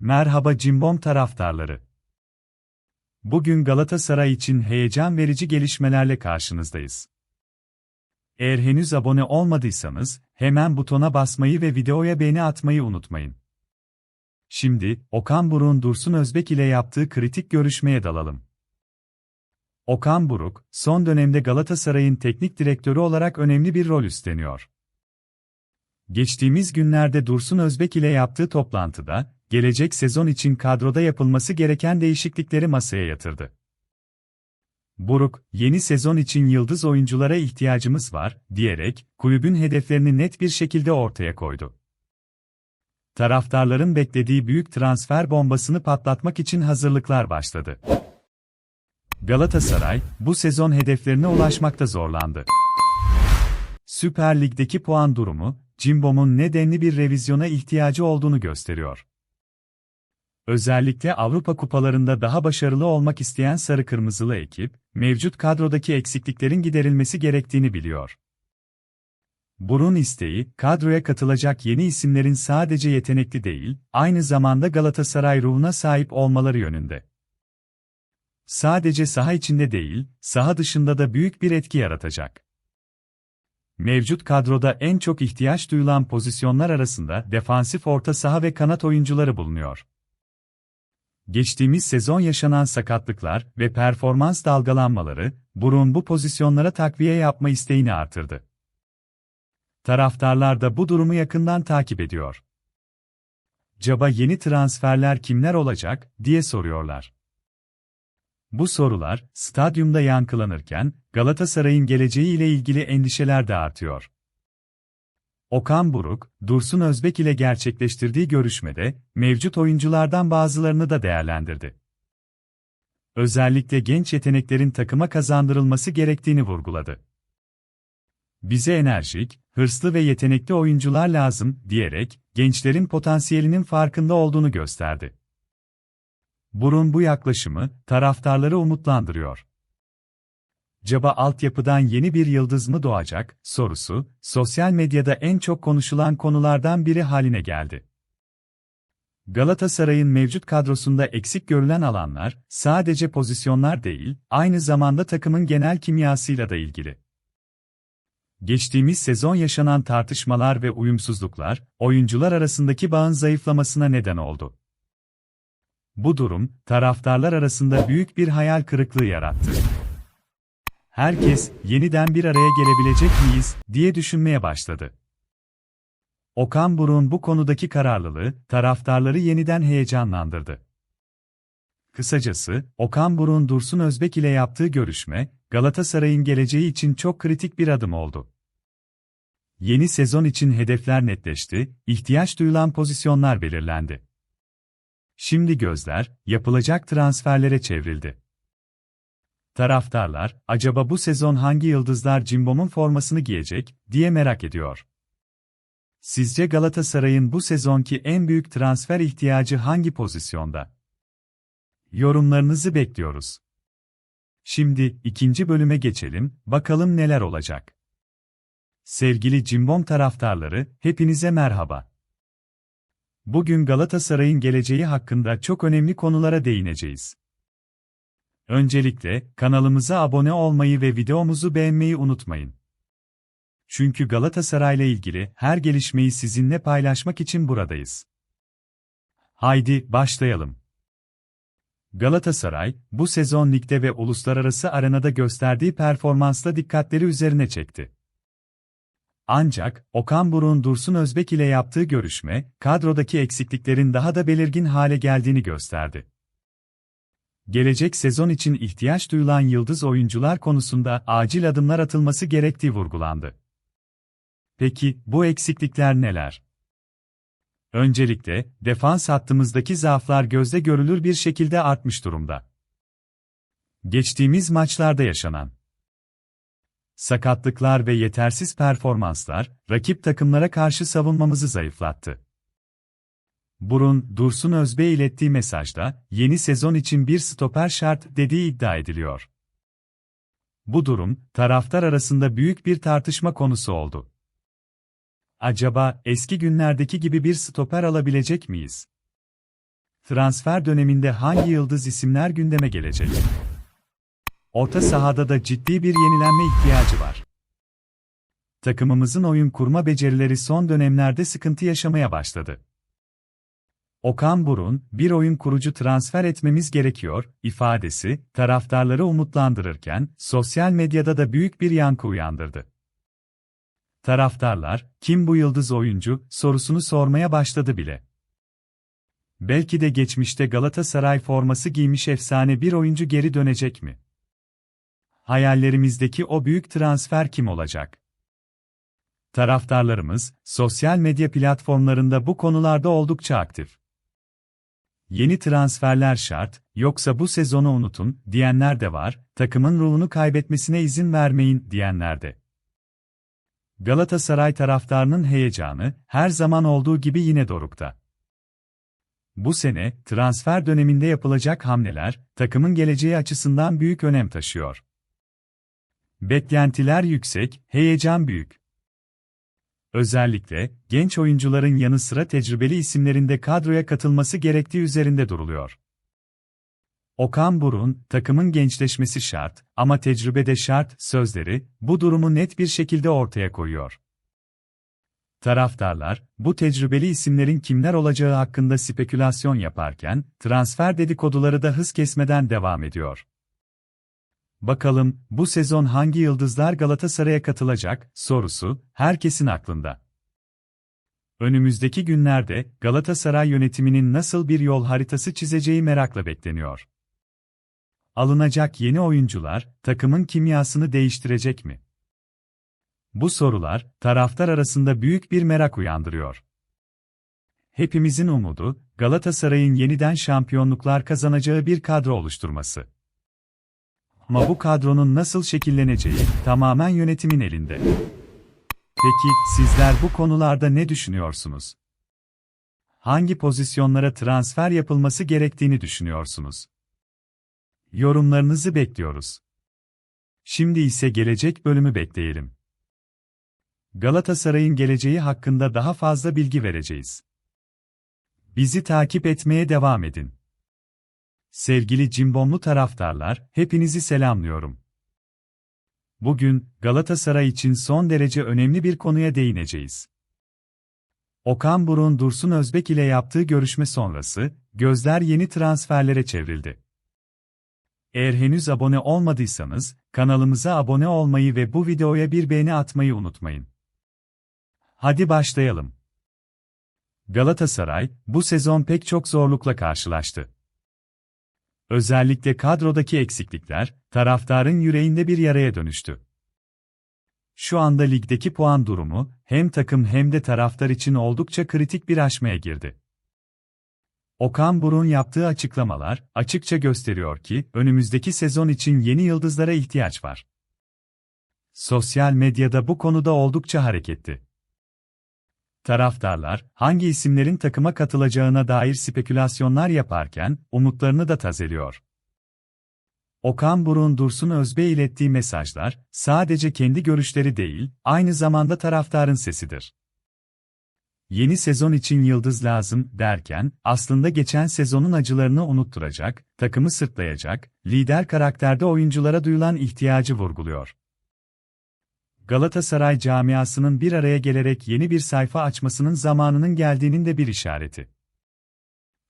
Merhaba Cimbom taraftarları. Bugün Galatasaray için heyecan verici gelişmelerle karşınızdayız. Eğer henüz abone olmadıysanız, hemen butona basmayı ve videoya beğeni atmayı unutmayın. Şimdi, Okan Buruk'un Dursun Özbek ile yaptığı kritik görüşmeye dalalım. Okan Buruk, son dönemde Galatasaray'ın teknik direktörü olarak önemli bir rol üstleniyor. Geçtiğimiz günlerde Dursun Özbek ile yaptığı toplantıda, gelecek sezon için kadroda yapılması gereken değişiklikleri masaya yatırdı. Buruk, yeni sezon için yıldız oyunculara ihtiyacımız var, diyerek, kulübün hedeflerini net bir şekilde ortaya koydu. Taraftarların beklediği büyük transfer bombasını patlatmak için hazırlıklar başladı. Galatasaray, bu sezon hedeflerine ulaşmakta zorlandı. Süper Lig'deki puan durumu, Cimbom'un nedenli bir revizyona ihtiyacı olduğunu gösteriyor. Özellikle Avrupa kupalarında daha başarılı olmak isteyen sarı kırmızılı ekip, mevcut kadrodaki eksikliklerin giderilmesi gerektiğini biliyor. Burun isteği, kadroya katılacak yeni isimlerin sadece yetenekli değil, aynı zamanda Galatasaray ruhuna sahip olmaları yönünde. Sadece saha içinde değil, saha dışında da büyük bir etki yaratacak. Mevcut kadroda en çok ihtiyaç duyulan pozisyonlar arasında defansif orta saha ve kanat oyuncuları bulunuyor. Geçtiğimiz sezon yaşanan sakatlıklar ve performans dalgalanmaları, Burun bu pozisyonlara takviye yapma isteğini artırdı. Taraftarlar da bu durumu yakından takip ediyor. Caba yeni transferler kimler olacak, diye soruyorlar. Bu sorular, stadyumda yankılanırken, Galatasaray'ın geleceği ile ilgili endişeler de artıyor. Okan Buruk, Dursun Özbek ile gerçekleştirdiği görüşmede, mevcut oyunculardan bazılarını da değerlendirdi. Özellikle genç yeteneklerin takıma kazandırılması gerektiğini vurguladı. Bize enerjik, hırslı ve yetenekli oyuncular lazım, diyerek, gençlerin potansiyelinin farkında olduğunu gösterdi. Burun bu yaklaşımı, taraftarları umutlandırıyor. Caba altyapıdan yeni bir yıldız mı doğacak, sorusu, sosyal medyada en çok konuşulan konulardan biri haline geldi. Galatasaray'ın mevcut kadrosunda eksik görülen alanlar, sadece pozisyonlar değil, aynı zamanda takımın genel kimyasıyla da ilgili. Geçtiğimiz sezon yaşanan tartışmalar ve uyumsuzluklar, oyuncular arasındaki bağın zayıflamasına neden oldu. Bu durum, taraftarlar arasında büyük bir hayal kırıklığı yarattı. Herkes, yeniden bir araya gelebilecek miyiz, diye düşünmeye başladı. Okan Buruk'un bu konudaki kararlılığı, taraftarları yeniden heyecanlandırdı. Kısacası, Okan Buruk'un Dursun Özbek ile yaptığı görüşme, Galatasaray'ın geleceği için çok kritik bir adım oldu. Yeni sezon için hedefler netleşti, ihtiyaç duyulan pozisyonlar belirlendi. Şimdi gözler, yapılacak transferlere çevrildi. Taraftarlar, acaba bu sezon hangi yıldızlar Cimbom'un formasını giyecek, diye merak ediyor. Sizce Galatasaray'ın bu sezonki en büyük transfer ihtiyacı hangi pozisyonda? Yorumlarınızı bekliyoruz. Şimdi ikinci bölüme geçelim, bakalım neler olacak. Sevgili Cimbom taraftarları, hepinize merhaba. Bugün Galatasaray'ın geleceği hakkında çok önemli konulara değineceğiz. Öncelikle, kanalımıza abone olmayı ve videomuzu beğenmeyi unutmayın. Çünkü Galatasaray'la ilgili her gelişmeyi sizinle paylaşmak için buradayız. Haydi, başlayalım. Galatasaray, bu sezon ligde ve uluslararası arenada gösterdiği performansla dikkatleri üzerine çekti. Ancak, Okan Buruk'un Dursun Özbek ile yaptığı görüşme, kadrodaki eksikliklerin daha da belirgin hale geldiğini gösterdi. Gelecek sezon için ihtiyaç duyulan yıldız oyuncular konusunda acil adımlar atılması gerektiği vurgulandı. Peki, bu eksiklikler neler? Öncelikle, defans hattımızdaki zaaflar gözde görülür bir şekilde artmış durumda. Geçtiğimiz maçlarda yaşanan sakatlıklar ve yetersiz performanslar, rakip takımlara karşı savunmamızı zayıflattı. Burun, Dursun Özbey ilettiği mesajda, yeni sezon için bir stoper şart dediği iddia ediliyor. Bu durum, taraftar arasında büyük bir tartışma konusu oldu. Acaba, eski günlerdeki gibi bir stoper alabilecek miyiz? transfer döneminde hangi yıldız isimler gündeme gelecek? Orta sahada da ciddi bir yenilenme ihtiyacı var. Takımımızın oyun kurma becerileri son dönemlerde sıkıntı yaşamaya başladı. Okan Burun, bir oyun kurucu transfer etmemiz gerekiyor, ifadesi, taraftarları umutlandırırken, sosyal medyada da büyük bir yankı uyandırdı. Taraftarlar, kim bu yıldız oyuncu, sorusunu sormaya başladı bile. Belki de geçmişte Galatasaray forması giymiş efsane bir oyuncu geri dönecek mi? Hayallerimizdeki o büyük transfer kim olacak? Taraftarlarımız, sosyal medya platformlarında bu konularda oldukça aktif. Yeni transferler şart, yoksa bu sezonu unutun, diyenler de var, takımın ruhunu kaybetmesine izin vermeyin, diyenler de. Galatasaray taraftarının heyecanı, her zaman olduğu gibi yine dorukta. Bu sene, transfer döneminde yapılacak hamleler, takımın geleceği açısından büyük önem taşıyor. Beklentiler yüksek, heyecan büyük. Özellikle, genç oyuncuların yanı sıra tecrübeli isimlerin de kadroya katılması gerektiği üzerinde duruluyor. Okan Burun, takımın gençleşmesi şart ama tecrübe de şart sözleri, bu durumu net bir şekilde ortaya koyuyor. Taraftarlar, bu tecrübeli isimlerin kimler olacağı hakkında spekülasyon yaparken, transfer dedikoduları da hız kesmeden devam ediyor. Bakalım, bu sezon hangi yıldızlar Galatasaray'a katılacak, sorusu, herkesin aklında. Önümüzdeki günlerde, Galatasaray yönetiminin nasıl bir yol haritası çizeceği merakla bekleniyor. Alınacak yeni oyuncular, takımın kimyasını değiştirecek mi? Bu sorular, taraftar arasında büyük bir merak uyandırıyor. Hepimizin umudu, Galatasaray'ın yeniden şampiyonluklar kazanacağı bir kadro oluşturması. Ama bu kadronun nasıl şekilleneceği tamamen yönetimin elinde. Peki, sizler bu konularda ne düşünüyorsunuz? Hangi pozisyonlara transfer yapılması gerektiğini düşünüyorsunuz? Yorumlarınızı bekliyoruz. Şimdi ise gelecek bölümü bekleyelim. Galatasaray'ın geleceği hakkında daha fazla bilgi vereceğiz. Bizi takip etmeye devam edin. Sevgili cimbomlu taraftarlar, hepinizi selamlıyorum. Bugün, Galatasaray için son derece önemli bir konuya değineceğiz. Okan Burun Dursun Özbek ile yaptığı görüşme sonrası, gözler yeni transferlere çevrildi. Eğer henüz abone olmadıysanız, kanalımıza abone olmayı ve bu videoya bir beğeni atmayı unutmayın. Hadi başlayalım. Galatasaray, bu sezon pek çok zorlukla karşılaştı. Özellikle kadrodaki eksiklikler, taraftarın yüreğinde bir yaraya dönüştü. Şu anda ligdeki puan durumu, hem takım hem de taraftar için oldukça kritik bir aşmaya girdi. Okan Burun yaptığı açıklamalar, açıkça gösteriyor ki, önümüzdeki sezon için yeni yıldızlara ihtiyaç var. Sosyal medyada bu konuda oldukça hareketli. Taraftarlar, hangi isimlerin takıma katılacağına dair spekülasyonlar yaparken, umutlarını da tazeliyor. Okan Burun Dursun Özbey ilettiği mesajlar, sadece kendi görüşleri değil, aynı zamanda taraftarın sesidir. Yeni sezon için yıldız lazım derken, aslında geçen sezonun acılarını unutturacak, takımı sırtlayacak, lider karakterde oyunculara duyulan ihtiyacı vurguluyor. Galatasaray camiasının bir araya gelerek yeni bir sayfa açmasının zamanının geldiğinin de bir işareti.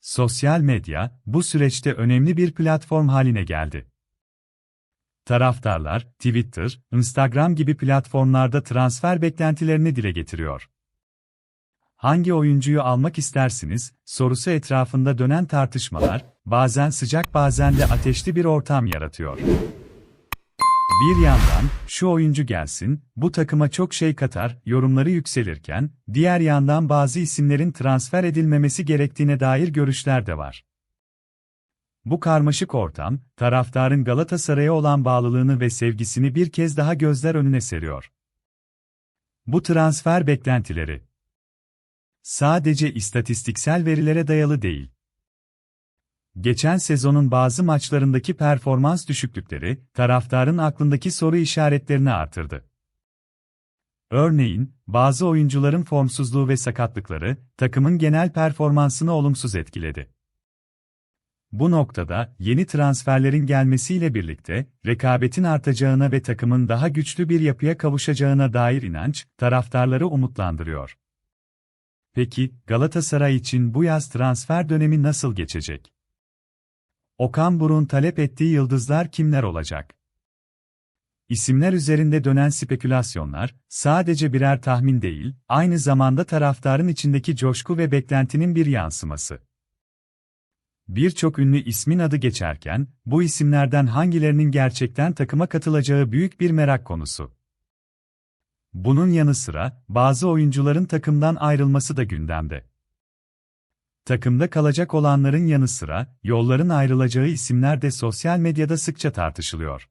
Sosyal medya, bu süreçte önemli bir platform haline geldi. Taraftarlar, Twitter, Instagram gibi platformlarda transfer beklentilerini dile getiriyor. Hangi oyuncuyu almak istersiniz, sorusu etrafında dönen tartışmalar, bazen sıcak bazen de ateşli bir ortam yaratıyor. Bir yandan, şu oyuncu gelsin, bu takıma çok şey katar, yorumları yükselirken, diğer yandan bazı isimlerin transfer edilmemesi gerektiğine dair görüşler de var. Bu karmaşık ortam, taraftarın Galatasaray'a olan bağlılığını ve sevgisini bir kez daha gözler önüne seriyor. Bu transfer beklentileri sadece istatistiksel verilere dayalı değil geçen sezonun bazı maçlarındaki performans düşüklükleri, taraftarın aklındaki soru işaretlerini artırdı. Örneğin, bazı oyuncuların formsuzluğu ve sakatlıkları, takımın genel performansını olumsuz etkiledi. Bu noktada yeni transferlerin gelmesiyle birlikte rekabetin artacağına ve takımın daha güçlü bir yapıya kavuşacağına dair inanç taraftarları umutlandırıyor. Peki Galatasaray için bu yaz transfer dönemi nasıl geçecek? Okan Burun talep ettiği yıldızlar kimler olacak? İsimler üzerinde dönen spekülasyonlar, sadece birer tahmin değil, aynı zamanda taraftarın içindeki coşku ve beklentinin bir yansıması. Birçok ünlü ismin adı geçerken, bu isimlerden hangilerinin gerçekten takıma katılacağı büyük bir merak konusu. Bunun yanı sıra, bazı oyuncuların takımdan ayrılması da gündemde. Takımda kalacak olanların yanı sıra, yolların ayrılacağı isimler de sosyal medyada sıkça tartışılıyor.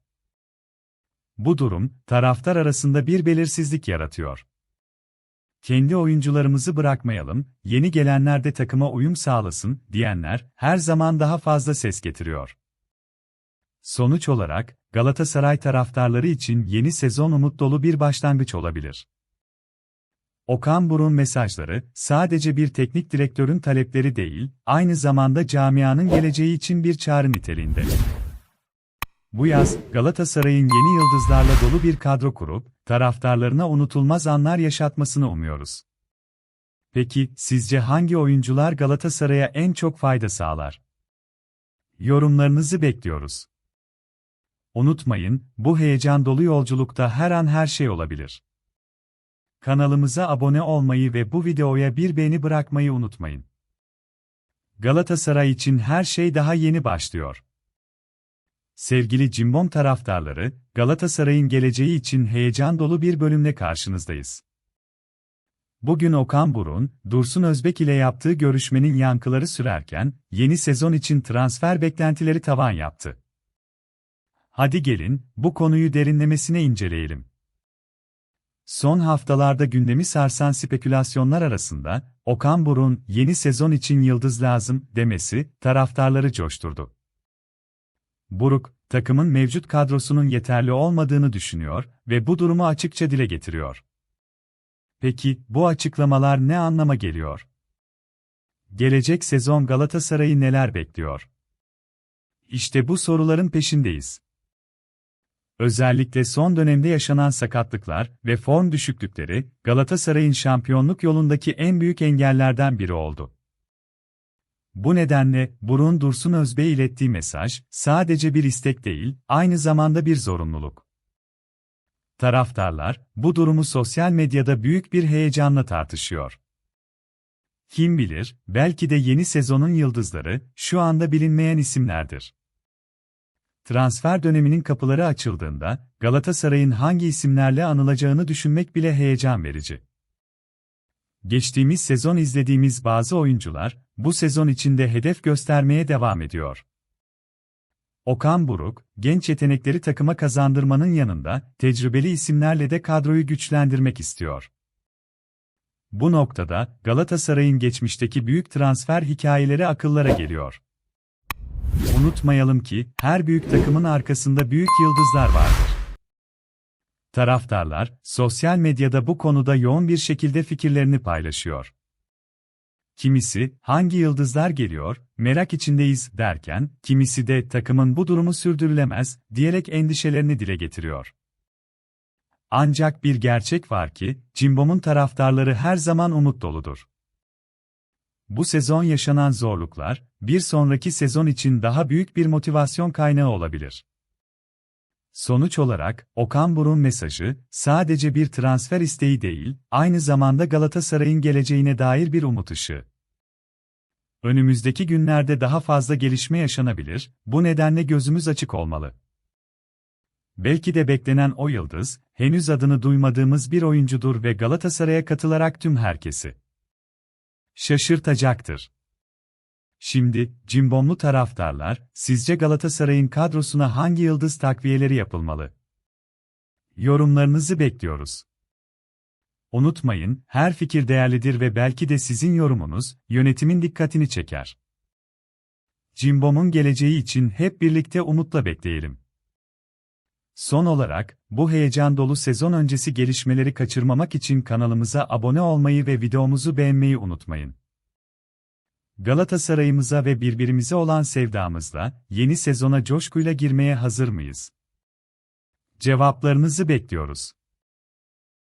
Bu durum, taraftar arasında bir belirsizlik yaratıyor. Kendi oyuncularımızı bırakmayalım, yeni gelenler de takıma uyum sağlasın, diyenler, her zaman daha fazla ses getiriyor. Sonuç olarak, Galatasaray taraftarları için yeni sezon umut dolu bir başlangıç olabilir. Okan Burun mesajları, sadece bir teknik direktörün talepleri değil, aynı zamanda camianın geleceği için bir çağrı niteliğinde. Bu yaz, Galatasaray'ın yeni yıldızlarla dolu bir kadro kurup, taraftarlarına unutulmaz anlar yaşatmasını umuyoruz. Peki, sizce hangi oyuncular Galatasaray'a en çok fayda sağlar? Yorumlarınızı bekliyoruz. Unutmayın, bu heyecan dolu yolculukta her an her şey olabilir. Kanalımıza abone olmayı ve bu videoya bir beğeni bırakmayı unutmayın. Galatasaray için her şey daha yeni başlıyor. Sevgili Cimbom taraftarları, Galatasaray'ın geleceği için heyecan dolu bir bölümle karşınızdayız. Bugün Okan Burun, Dursun Özbek ile yaptığı görüşmenin yankıları sürerken, yeni sezon için transfer beklentileri tavan yaptı. Hadi gelin, bu konuyu derinlemesine inceleyelim. Son haftalarda gündemi sarsan spekülasyonlar arasında, Okan Burun, yeni sezon için yıldız lazım demesi, taraftarları coşturdu. Buruk, takımın mevcut kadrosunun yeterli olmadığını düşünüyor ve bu durumu açıkça dile getiriyor. Peki, bu açıklamalar ne anlama geliyor? Gelecek sezon Galatasaray'ı neler bekliyor? İşte bu soruların peşindeyiz. Özellikle son dönemde yaşanan sakatlıklar ve form düşüklükleri, Galatasaray'ın şampiyonluk yolundaki en büyük engellerden biri oldu. Bu nedenle, Burun Dursun Özbey ilettiği mesaj, sadece bir istek değil, aynı zamanda bir zorunluluk. Taraftarlar, bu durumu sosyal medyada büyük bir heyecanla tartışıyor. Kim bilir, belki de yeni sezonun yıldızları, şu anda bilinmeyen isimlerdir. Transfer döneminin kapıları açıldığında, Galatasaray'ın hangi isimlerle anılacağını düşünmek bile heyecan verici. Geçtiğimiz sezon izlediğimiz bazı oyuncular, bu sezon içinde hedef göstermeye devam ediyor. Okan Buruk, genç yetenekleri takıma kazandırmanın yanında, tecrübeli isimlerle de kadroyu güçlendirmek istiyor. Bu noktada, Galatasaray'ın geçmişteki büyük transfer hikayeleri akıllara geliyor. Unutmayalım ki, her büyük takımın arkasında büyük yıldızlar vardır. Taraftarlar, sosyal medyada bu konuda yoğun bir şekilde fikirlerini paylaşıyor. Kimisi, hangi yıldızlar geliyor, merak içindeyiz derken, kimisi de takımın bu durumu sürdürülemez, diyerek endişelerini dile getiriyor. Ancak bir gerçek var ki, Cimbom'un taraftarları her zaman umut doludur. Bu sezon yaşanan zorluklar, bir sonraki sezon için daha büyük bir motivasyon kaynağı olabilir. Sonuç olarak, Okan Burun mesajı, sadece bir transfer isteği değil, aynı zamanda Galatasaray'ın geleceğine dair bir umut ışığı. Önümüzdeki günlerde daha fazla gelişme yaşanabilir, bu nedenle gözümüz açık olmalı. Belki de beklenen o yıldız, henüz adını duymadığımız bir oyuncudur ve Galatasaray'a katılarak tüm herkesi şaşırtacaktır. Şimdi, cimbomlu taraftarlar, sizce Galatasaray'ın kadrosuna hangi yıldız takviyeleri yapılmalı? Yorumlarınızı bekliyoruz. Unutmayın, her fikir değerlidir ve belki de sizin yorumunuz, yönetimin dikkatini çeker. Cimbom'un geleceği için hep birlikte umutla bekleyelim. Son olarak, bu heyecan dolu sezon öncesi gelişmeleri kaçırmamak için kanalımıza abone olmayı ve videomuzu beğenmeyi unutmayın. Galatasaray'ımıza ve birbirimize olan sevdamızla yeni sezona coşkuyla girmeye hazır mıyız? Cevaplarınızı bekliyoruz.